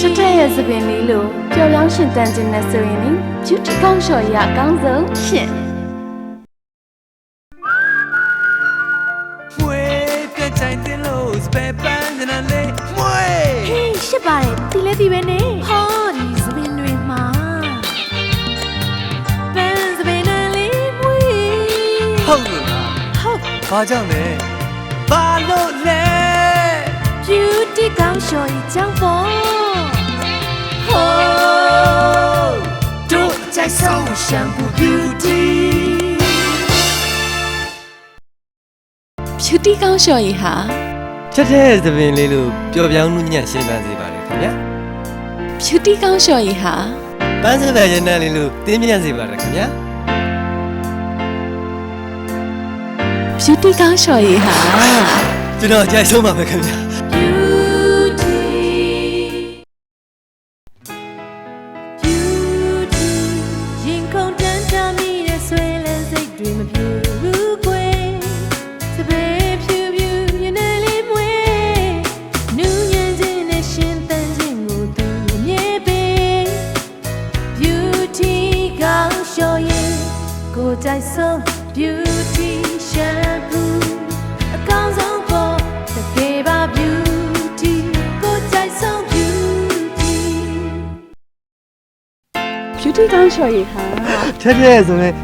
ထထရဲ့သပင်လေးလိုပျော်ပြောင်းရှင်တန်ခြင်းနဲ့ဆိုရင်လေဂျူတီကောင်းလျှော်ရအကောင်းဆုံးရှင်မွေပြတ်ချိုင်တင်လို့စပယ်ပန်းနနာလေးမွေဟေးရှစ်ပါတယ်တီလဲတီပဲနဲ့ဟောဒီသပင်တွေမှာပန်းသပင်နဲ့လေးမွေဟုတ်လို့လားဟုတ်ဘာကြောင့်လဲ ဘာလို့လဲ beauty ကောင်းလျှော်ရကြောင်းပေါ့ဟိုးတို့ကြိုက်ဆုံးရှမ်ပူ beauty beauty ကောင်းလျှော်ရဟာချက်တဲ့သပင်လေးလို့ပျော်ပြောင်းမှုညံ့ရှင်းပန်းစေပါလေခင်ဗျာ beauty ကောင်းလျှော်ရဟာပန်းစပယ်ရနံ့လေးလို့တင်းမြတ်စေပါလေခင်ဗျာ beauty ကောင်းလျှော်ရဟာကျွန်တော်ကြိုက်ဆုံးပါပဲခင်ဗျာ beauty beauty ရင်ခုန်တန်းတမ်းမိတဲ့ဆွေလန်းစိတ်တွေမပြေဘူးခွေစပယ်ဖြူဖြူရနေလေးမွေနူးညံ့ခြင်းနဲ့ရှင်သန်ခြင်းကိုသူအမြဲပေး beauty ကောင်းလျှော်ရင်ကိုယ်ကြိုက်ဆုံး beauty shampoo အကောင်းဆုံးပေါ်တကယ်ပါ beauty ကိုယ်ကြိုက်ဆုံး beauty beauty ကောင်းလျှော်ရဟာချက်တဲ့ဆိုရင်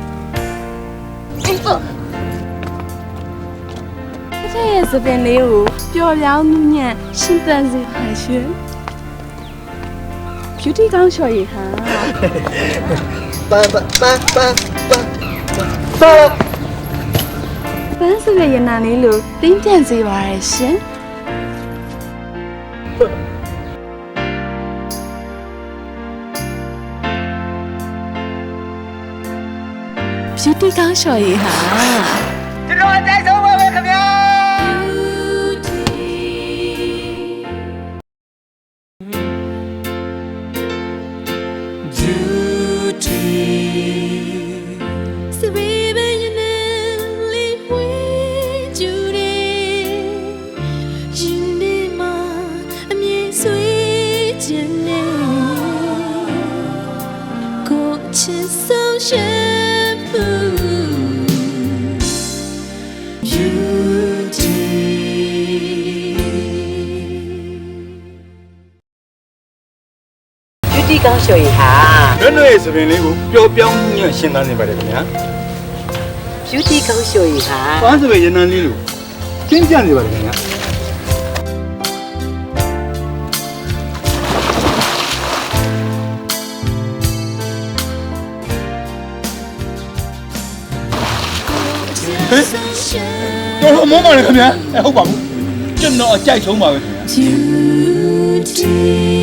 တဲ့ရဲ့သပင်လေးကိုပျော်ပြောင်းမြင့်ရှင်သန်စေပါရှင် beauty ကောင်းလျှော်ရဟာ ပန်းပန်းပန်းပန်းပန်းပန်းစရရနာလေးလိုတင်းကျပ်စေပါရဲ့ရှင် beauty ကောင်းလျှော်ရဟာကျွန်တော်အကြိုက်ဆုံးပါပဲခင်ဗျာစ ဆွေးခြင်းနဲ့ကိုချစ်ဆုံးရှမ်ပူ beauty ကောင်းလျှော်ရည်ဟာလွတ်လွတ်ရဲ့သပင်လေးကိုပျော်ပြောင်းညံ့ရှင်းသားနေပါတယ်ခင်ဗျာ beauty ကောင်းလျှော်ရည်ဟာပန်းသပင်ရနံလေးလို့ကျင်းပြနေပါတယ်ခင်ဗျာ တော်တော်မောပါလေခင်ဗျာအဲဟုတ်ပါဘူးကျွန်တော်အကြိုက်ဆုံးပါပဲခင်ဗျာ beauty